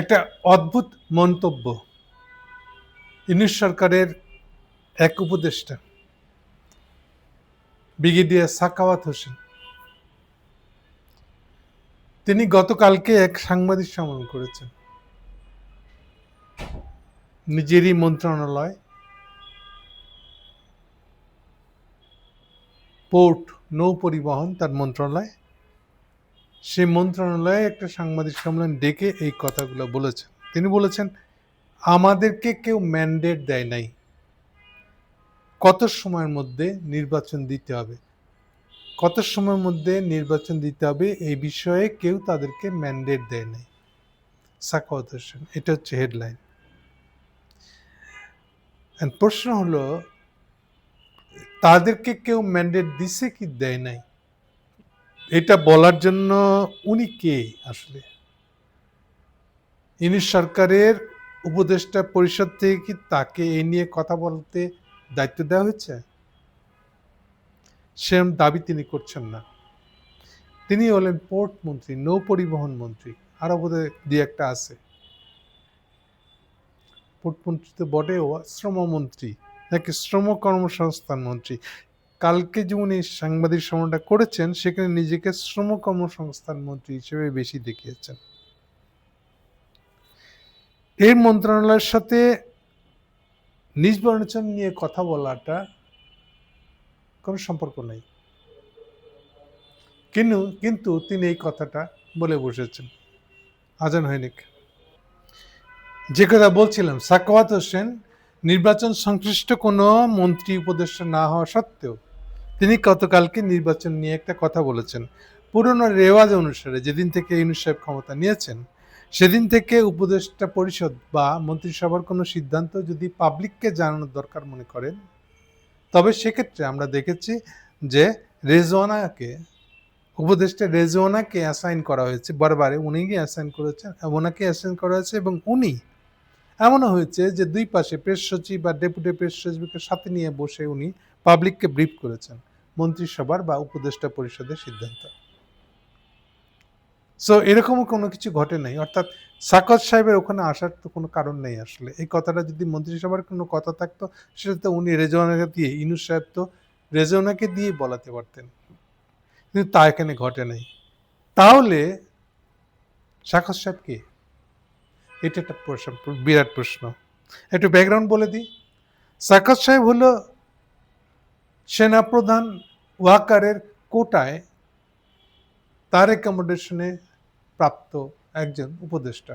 একটা অদ্ভুত মন্তব্য। ইউনিশ সরকারের এক উপদেষ্টা, ব্রিগেডিয়ার সাকাওয়াত হোসেন, তিনি গতকালকে এক সাংবাদিক সম্মেলন করেছেন। নিজেরই মন্ত্রণালয় পোর্ট নৌ পরিবহন তার মন্ত্রণালয় সেই মন্ত্রণালয়ে একটা সাংবাদিক সম্মেলন ডেকে এই কথাগুলো বলেছেন। তিনি বলেছেন, আমাদেরকে কেউ ম্যান্ডেট দেয় নাই। কত সময়ের মধ্যে নির্বাচন দিতে হবে? কত সময়ের মধ্যে নির্বাচন দিতে হবে এই বিষয়ে কেউ তাদেরকে ম্যান্ডেট দেয় নাই। সাকাওয়াত হোসেন, এটা হচ্ছে হেডলাইন প্রশ্ন হলো, তাদেরকে কেউ ম্যান্ডেট দিছে কি দেয় নাই? এটা বলার জন্য উনি কে আসলে? ইনি সরকারের উপদেষ্টা পরিষদ থেকে কি তাকে এ নিয়ে কথা বলতে দায়িত্ব দেওয়া হয়েছে? সেরম দাবি তিনি করছেন না। তিনি হলেন পোর্ট মন্ত্রী নৌ পরিবহন মন্ত্রী আরও বোধহয় দুই একটা আছে। পোর্ট মন্ত্রী তো বটেও শ্রমমন্ত্রী নাকি শ্রম কর্মসংস্থান মন্ত্রী। কালকে যে উনি সাংবাদিক সম্মেলনটা করেছেন, সেখানে নিজেকে শ্রম কর্মসংস্থান মন্ত্রী হিসেবে বেশি দেখিয়েছেন। এর মন্ত্রণালয়ের সাথে নিজ বর্ণচন নিয়ে কথা বলাটা কোনো সম্পর্ক নেই। কিন্তু কিন্তু তিনি এই কথাটা বলে বসেছেন। আজান হয়নি। যে কথা বলছিলাম, সাকাওয়াত হোসেন নির্বাচন সংশ্লিষ্ট কোনো মন্ত্রী উপদেষ্টা না হওয়া সত্ত্বেও তিনি গতকালকে নির্বাচন নিয়ে একটা কথা বলেছেন। পুরনো রেওয়াজ অনুসারে যেদিন থেকে ইউনুস সাহেব ক্ষমতা নিয়েছেন, সেদিন থেকে উপদেষ্টা পরিষদ বা মন্ত্রিসভার কোনো সিদ্ধান্ত যদি পাবলিককে জানানোর দরকার মনে করেন, তবে সেক্ষেত্রে আমরা দেখেছি যে রেজওয়ানাকে, উপদেষ্টা রেজওয়ানাকে অ্যাসাইন করা হয়েছে, বারবারে উনি গিয়ে অ্যাসাইন করেছেন ওনাকে অ্যাসাইন করা হয়েছে এবং উনি এমনও হয়েছে যে দুই পাশে প্রেস সচিব বা ডেপুটি প্রেস সচিবকে সাথে নিয়ে বসে উনি পাবলিককে ব্রিফ করেছেন, মন্ত্রিসভার বা উপদেষ্টা পরিষদের সিদ্ধান্ত। সো এরকমও কোনো কিছু ঘটে নাই। অর্থাৎ সাকত সাহেবের ওখানে আসার তো কোনো কারণ নেই আসলে। এই কথাটা যদি মন্ত্রিসভার কোনো কথা থাকতো, সেটা তো উনি রেজওয়ানাকে দিয়ে, ইনুস সাহেব তো রেজওয়ানাকে দিয়ে বলাতে পারতেন। কিন্তু তা এখানে ঘটে নাই। তাহলে সাকত সাহেব কে? এটা একটা প্রশ্ন, বিরাট প্রশ্ন। একটু ব্যাকগ্রাউন্ড বলে দিই। সাকত সাহেব হলো সেনাপ্রধান ওয়াকারের কোটায় তার অ্যাকোমোডেশনে প্রাপ্ত একজন উপদেষ্টা।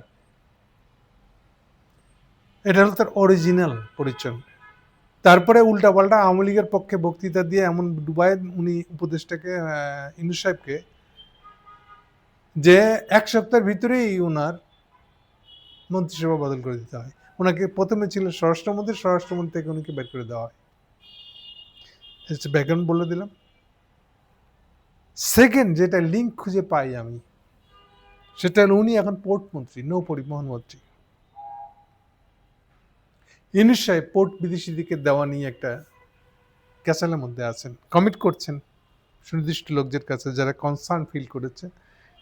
এটা হলো তার অরিজিনাল পরিচয়। তারপরে উল্টাপাল্টা আওয়ামী লীগের পক্ষে বক্তৃতা দিয়ে এমন ডুবাই উনি উপদেষ্টাকে ইনু সাহেবকে যে এক সপ্তাহের ভিতরেই ওনার মন্ত্রিসভা বদল করে দিতে হয়। ওনাকে প্রথমে ছিল স্বরাষ্ট্রমন্ত্রী স্বরাষ্ট্রমন্ত্রী থেকে উনিকে বের করে দেওয়া হয়। ব্যাকগ্রাউন্ড বলে দিলাম। সেকেন্ড যেটা লিঙ্ক খুঁজে পাই আমি, সেটা উনি এখন পোর্ট মন্ত্রী নৌ পরিবহন মন্ত্রী। সাহেব পোর্ট বিদেশিদিকে দেওয়া নিয়ে একটা ক্যাসালের মধ্যে আছেন কমিট করছেন সুনির্দিষ্ট লোকদের কাছে যারা কনসার্ন ফিল করেছে।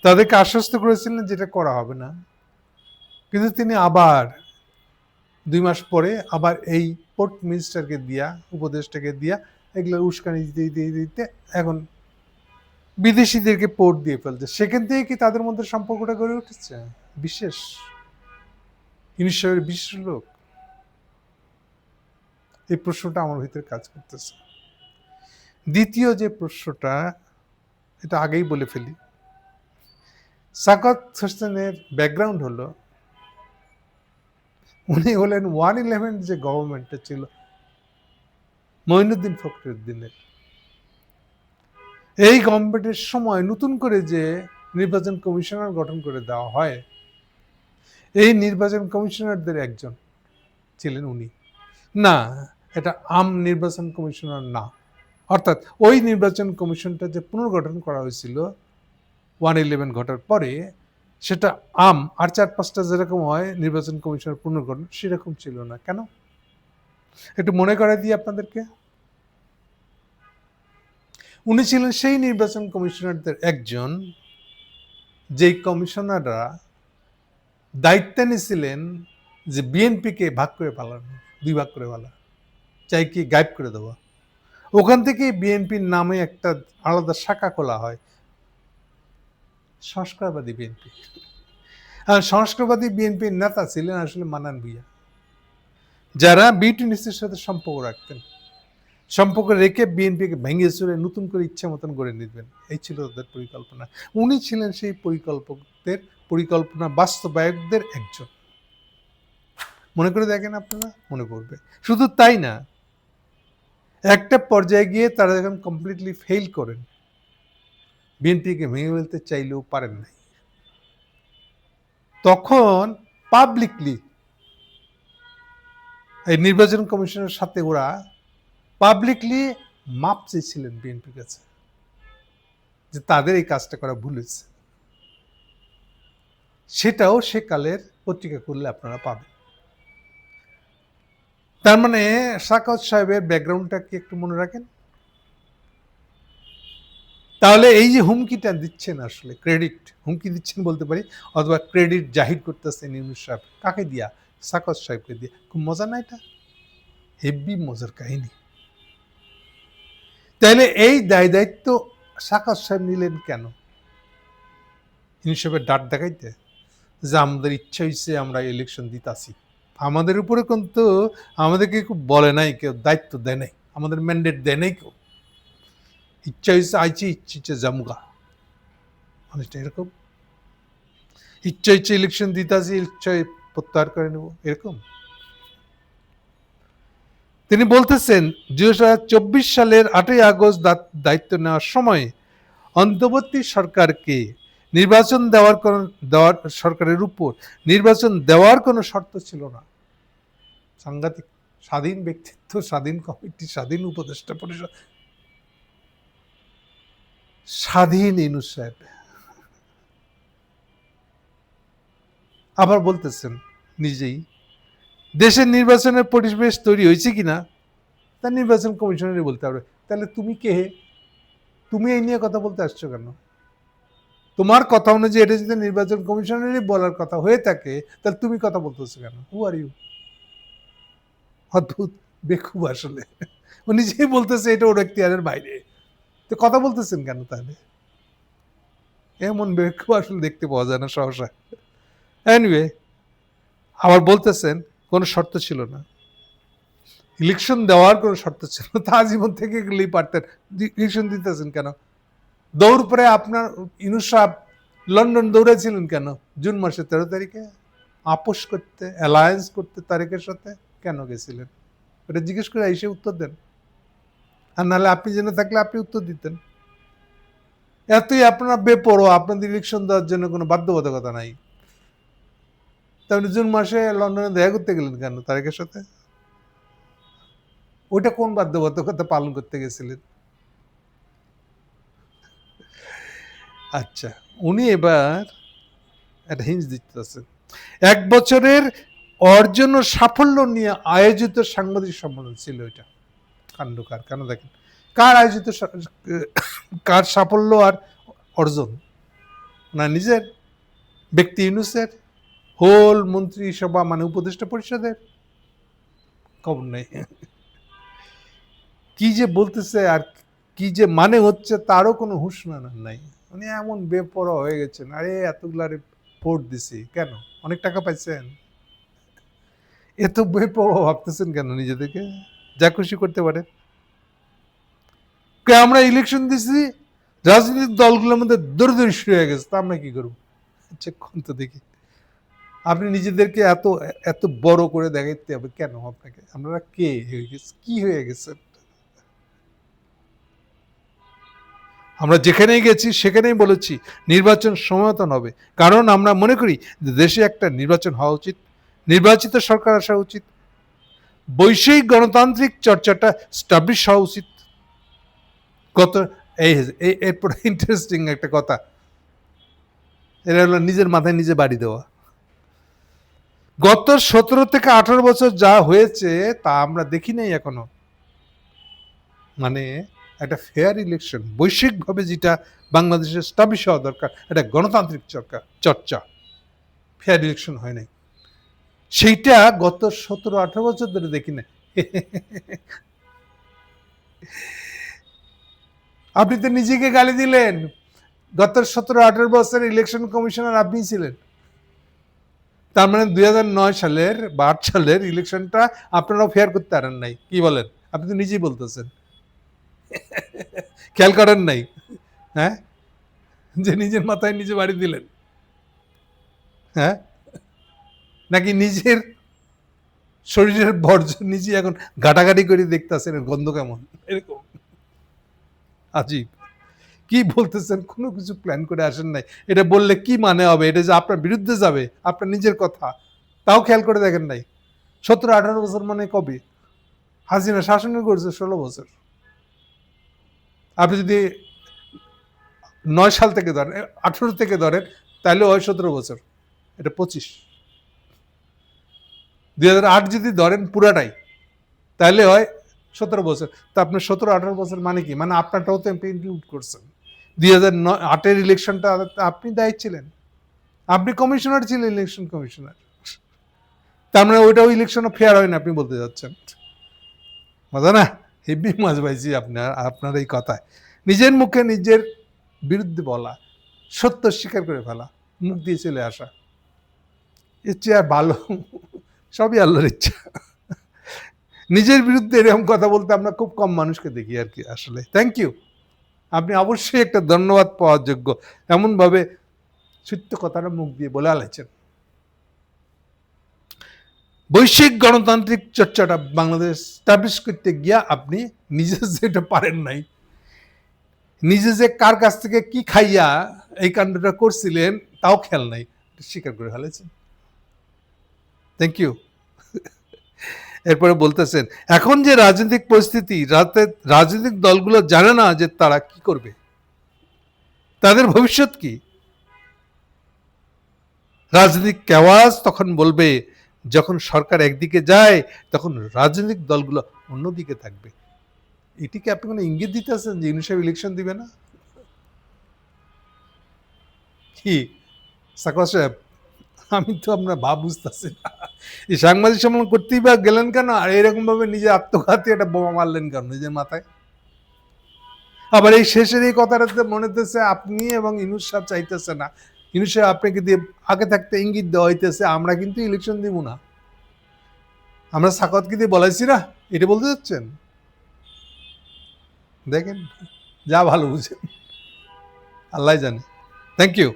তাদেরকে আশ্বস্ত করেছিলেন যেটা করা হবে না। কিন্তু তিনি আবার দুই মাস পরে আবার এই পোর্ট মিনিস্টারকে দিয়া উপদেশটাকে দিয়া এগুলো উস্কানি দিতে দিতে দিতে এখন বিদেশিদেরকে পোর্ট দিয়ে ফেলছে। সেখান থেকে কি তাদের মধ্যে সম্পর্কটা গড়ে উঠেছে? বিশেষ? ইনিশ্বরের বিশেষ লোক? এই প্রশ্নটা আমার ভিতরে কাজ করতেছে। দ্বিতীয় যে প্রশ্নটা, এটা আগেই বলে ফেলি। সাকত হোসেনের ব্যাকগ্রাউন্ড হলো উনি হলেন ওয়ান ইলেভেন যে গভর্নমেন্টটা ছিল। মঈনুদ্দিন ফখরুদ্দিনের। এই গভর্নমেন্টের সময় নতুন করে যে নির্বাচন কমিশনার গঠন করে দেওয়া হয়, এই নির্বাচন কমিশনারদের একজন ছিলেন উনি। না, এটা আম নির্বাচন কমিশনার না। অর্থাৎ ওই নির্বাচন কমিশনটা যে পুনর্গঠন করা হয়েছিল ওয়ান ইলেভেন ঘটার পরে সেটা আম, আর চার পাঁচটা যেরকম হয়, নির্বাচন কমিশনের পুনর্গঠন সেরকম ছিল না। কেন? একটু মনে করে দিই আপনাদেরকে। উনি ছিলেন সেই নির্বাচন কমিশনারদের একজন, যেই কমিশনাররা দায়িত্ব নিয়েছিলেন যে বিএনপিকে ভাগ করে পালানো দুই ভাগ করে পালা চাই কি গায়েব করে দেওয়া। ওখান থেকে বিএনপির নামে একটা আলাদা শাখা খোলা হয় সংস্কারবাদী বিএনপি। আর সংস্কারবাদী বিএনপির নেতা ছিলেন আসলে মানান ভুইয়া। যারা বিটিনিসের সাথে সম্পর্ক রাখতেন। সম্পর্ক রেখে বিএনপিকে ভেঙে চুরে নতুন করে ইচ্ছা মতন গড়ে নিবেন। এই ছিল তাদের পরিকল্পনা। উনি ছিলেন সেই পরিকল্পকদের, পরিকল্পনা বাস্তবায়কদের একজন। মনে করে দেখেন আপনারা? মনে পড়বে শুধু তাই না, একটা পর্যায়ে গিয়ে তারা যখন কমপ্লিটলি ফেল করেন বিএনপিকে ভেঙে ফেলতে চাইলেও পারেন নাই। তখন পাবলিকলি এই নির্বাচন কমিশনের সাথে ওরা পাবলিকলি মাপ চেয়েছিলেন বিএনপির কাছে যে তাদের এই কাজটা করা ভুল হয়েছে। সেটাও সেকালের পত্রিকা করলে আপনারা পাবেন। তার মানে সাকাত সাহেবের ব্যাকগ্রাউন্ডটা কি একটু মনে রাখেন? তাহলে এই যে হুমকিটা দিচ্ছেন আসলে ক্রেডিট হুমকি দিচ্ছেন বলতে পারি, অথবা ক্রেডিট জাহির করতেছেন ইউনুস সাহেব, কাকে দিয়া? সাকত সাহেবকে দিয়া। খুব মজা না এটা? হেভি মজার কাহিনী। তাহলে এই দায় দায়িত্ব সাকত সাহেব নিলেন কেন? ইউনুস সাহেবের ডাট দেখাইতে? যে আমাদের ইচ্ছা হয়েছে আমরা ইলেকশন দিতাছি। আমাদের উপরে কিন্তু আমাদেরকে খুব বলে নাই, কেউ দায়িত্ব দেয় নাই, আমাদের ম্যান্ডেট দেয় নাই কেউ। ইচ্ছা হয়েছে, আইছি, ইচ্ছে ইচ্ছে জামুগা। অনেকটা এরকম। ইচ্ছা ইচ্ছে ইলেকশন দিতাছি ইচ্ছা প্রত্যাহার করে নেব, এরকম। তিনি বলতেছেন, দুই চব্বিশ সালের আটই আগস্ট দায়িত্ব নেওয়ার সময় অন্তর্বর্তী সরকারকে নির্বাচন দেওয়ার কোন দেওয়ার সরকারের উপর নির্বাচন দেওয়ার কোনো শর্ত ছিল না। সাংঘাতিক স্বাধীন ব্যক্তিত্ব, স্বাধীন কমিটি, স্বাধীন উপদেষ্টা পরিষদ স্বাধীন ইনুস সাহেব। আবার বলতেছেন নিজেই, দেশের নির্বাচনের পরিবেশ তৈরি হয়েছে কিনা, তা নির্বাচন কমিশনারই বলতে হবে। তাহলে তুমি কে তুমি এই নিয়ে কথা বলতে আসছো কেন? তোমার কথা অনুযায়ী এটা যদি নির্বাচন কমিশনারই বলার কথা হয়ে থাকে, তাহলে তুমি কথা বলতেছো কেন? হু আর ইউ অদ্ভুত, বেকুব আসলে। ও নিজেই বলতেছে এটা ওর এখতিয়ারের বাইরে। তো কথা বলতেছেন কেন তাহলে? এমন বেকুব আসলে দেখতে পাওয়া যায় না সহসা। এনিওয়ে আবার বলতেছেন, কোনো শর্ত ছিল না। ইলেকশন দেওয়ার কোনো শর্ত ছিল না। তা জীবন থেকে গেলেই পারতেন। ইলেকশন দিতেছেন কেন? দৌড় পরে আপনার ইনু সাহেব লন্ডন দৌড়েছিলেন কেন? জুন মাসের তেরো তারিখে? আপোষ করতে অ্যালায়েন্স করতে তারিখের সাথে? কেন গেছিলেন? ওটা জিজ্ঞেস করে এসে উত্তর দেন। আর নাহলে আপনি জেনে থাকলে আপনি উত্তর দিতেন। এতই আপনারা বেপরোয়া, আপনাদের ইলেকশন দেওয়ার জন্য কোনো বাধ্যবাধকতা নাই। তাহলে জুন মাসে লন্ডনে দেখা করতে গেলেন কেন তারেকের সাথে? ওইটা কোন বাধ্যবাধকতা পালন করতে গেছিলেন? আচ্ছা উনি এবার একটা হিঞ্জ দিতেছেন। এক বছরের অর্জন ও সাফল্য নিয়ে আয়োজিত সাংবাদিক সম্মেলন ছিল এটা। কাণ্ডকার, কেন দেখেন? কার আয়োজিত কার সাফল্য আর অর্জন? না নিজের, ব্যক্তি ইউনুসের, হোল মন্ত্রিসভা মানে উপদেষ্টা পরিষদের? খবর নেই। কি যে বলতেছে আর কি যে মানে হচ্ছে তারও কোনো হুঁশ নাই। উনি এমন বেপরোয়া হয়ে গেছেন। আরে এতগুলা রিপোর্ট দিছি, কেন? অনেক টাকা পাইছেন? এত বেপরোয়া ভাবতেছেন কেন নিজেদেরকে? যা খুশি করতে পারে। আমরা ইলেকশন দিছি, রাজনৈতিক দলগুলোর মধ্যে দূরদূর শুরু হয়ে গেছে, তা আমরা কি করব? করুন তো দেখি। আপনি নিজেদেরকে এত এত বড় করে দেখাইতে হবে কেন আপনাকে? আপনারা কে হয়ে গেছে, কি হয়ে গেছে? আমরা যেখানেই গেছি, সেখানেই বলেছি, নির্বাচন সমাধান হবে। কারণ আমরা মনে করি দেশে একটা নির্বাচন হওয়া উচিত, নির্বাচিত সরকার আসা উচিত। বৈষয়িক গণতান্ত্রিক চর্চাটা স্টাবলিশ হওয়া উচিত। গত এই এরপরে ইন্টারেস্টিং একটা কথা। এটা হলো নিজের মাথায় নিজে বাড়ি দেওয়া। গত সতেরো থেকে আঠারো বছর যা হয়েছে, তা আমরা দেখি নাই এখনও। মানে একটা ফেয়ার ইলেকশন বৈশ্বিকভাবে যেটা বাংলাদেশে স্টাবলিশ হওয়া দরকার, একটা গণতান্ত্রিক চর্চা চর্চা। ফেয়ার ইলেকশন হয় নাই। সেইটা গত সতেরো, আঠারো বছর ধরে দেখি না। আপনি তো নিজেকে গালি দিলেন। গত সতেরো, আঠারো বছর ইলেকশন কমিশনার আপনি ছিলেন। তার মানে দুই নয় সালের বা আট সালের ইলেকশনটা আপনারাও ফেয়ার করতে পারেন নাই। কি বলেন? আপনি তো নিজেই বলতেছেন। খেয়াল করেন নাই। হ্যাঁ? যে নিজের মাথায় নিজে বাড়ি দিলেন। হ্যাঁ? নাকি নিজের শরীরের বর্জ্য নিজে এখন গাটাগাটি করে দেখতেছেন এর গন্ধ কেমন? এরকম। আজীব। কি বলতেছেন? কোনো কিছু প্ল্যান করে আসেন নাই। এটা বললে কি মানে হবে? এটা যে আপনার বিরুদ্ধে যাবে আপনার নিজের কথা তাও খেয়াল করে দেখেন নাই। সতেরো আঠারো বছর মানে কবে? হাসিনা শাসন করছে ষোলো বছর। আপনি যদি নয় সাল থেকে ধরেন আঠেরো থেকে ধরেন তাহলে হয় সতেরো বছর। এটা পঁচিশ। দুই হাজার আট যদি ধরেন পুরাটাই, তাহলে হয় সতেরো বছর। তা আপনার সতেরো, আঠারো বছর মানে কি? মানে আপনারটাও তো এমপি ইনক্লুড করছেন। দুই হাজার নয়, আটের ইলেকশনটা আপনি দায়িত্ব ছিলেন। আপনি কমিশনার ছিলেন ইলেকশন কমিশনার তার মানে ওইটাও ইলেকশনও ফেয়ার হয় না, আপনি বলতে যাচ্ছেন। মজা না? হেভি মাছ পাইছি আপনার আপনার এই কথায়। নিজের মুখে নিজের বিরুদ্ধে বলা, সত্য স্বীকার করে ফেলা, মুখ দিয়ে চলে আসা। এর চেয়ে ভালো সবই আল্লাহর ইচ্ছা। নিজের বিরুদ্ধে এরকম কথা বলতে আমরা খুব কম মানুষকে দেখি আর কি আসলে। থ্যাংক ইউ আপনি অবশ্যই একটা ধন্যবাদ পাওয়ার যোগ্য। এমনভাবে সত্য কথাটা মুখ দিয়ে বলে আলাইছেন বৈশ্বিক গণতান্ত্রিক চর্চাটা বাংলাদেশ স্টাবলিশ করতে গিয়া আপনি নিজে যেটা পারেন নাই, নিজে যে কার কাছ থেকে কি খাইয়া এই কাণ্ডটা করছিলেন, তাও খেয়াল নাই স্বীকার করে ফেলেছেন। থ্যাংক ইউ এরপরে বলতেছেন, এখন যে রাজনৈতিক পরিস্থিতি, রাতে রাজনৈতিক দলগুলো জানে না যে তারা কি করবে। তাদের ভবিষ্যৎ কি? রাজনৈতিক কেওয়াজ তখন বলবে, যখন সরকার একদিকে যায়, তখন রাজনৈতিক দলগুলো অন্যদিকে থাকবে। এটিকে আপনি কোনো ইঙ্গিত দিতেছেন যে ইউনিসেফ ইলেকশন দিবে না? কি? সাকর সাহেব আমি তো আপনার ভাব বুঝতেছি না। এই সাংবাদিক সম্মেলন করতেই বা গেলেন কেন? আর এরকম ভাবে নিজে আত্মঘাতী একটা বোমা মারলেন কেন নিজের মাথায়? আবার এই শেষের এই কথাটাতে মনে হতেছে আপনি এবং ইনুস সাহেব চাইতেছে না। ইনুস সাহেব, আপনাকে দিয়ে আগে থাকতে ইঙ্গিত দেওয়া হইতেছে, আমরা কিন্তু ইলেকশন দিব না। আমরা সাকতকে দিয়ে বলাইছি না, এটা বলতে যাচ্ছেন দেখেন, যা ভালো বুঝেন। আল্লাহ জানে। Thank you